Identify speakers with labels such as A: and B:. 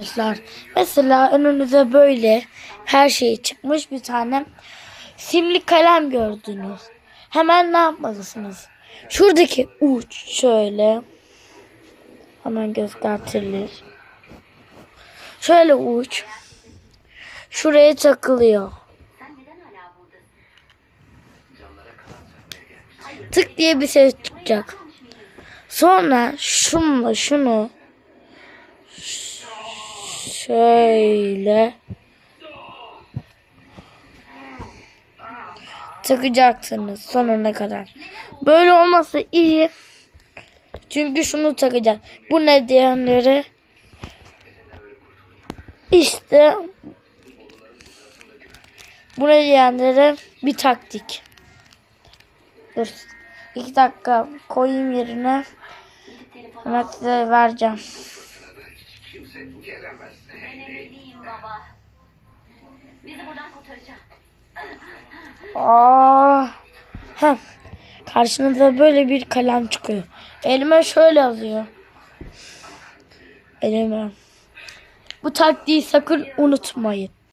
A: Arkadaşlar mesela önünüze böyle her şey çıkmış bir tane simli kalem gördünüz. Hemen ne yapmalısınız? Şuradaki uç şöyle hemen gösterilir. Şöyle uç şuraya takılıyor. Tık diye bir ses çıkacak. Sonra şunla şunu şöyle takacaksınız sonuna kadar. Böyle olması iyi. Çünkü şunu takacak. Bu ne diyenleri işte bu ne diyenlere bir taktik. Dur. İki dakika koyayım yerine. Hemen size vereceğim.
B: Önemliyim baba. Bizi buradan kurtaracak.
A: Aa. Heh. Karşınıza böyle bir kalem çıkıyor. Elime şöyle yazıyor. Elime. Bu taktiği sakın unutmayın.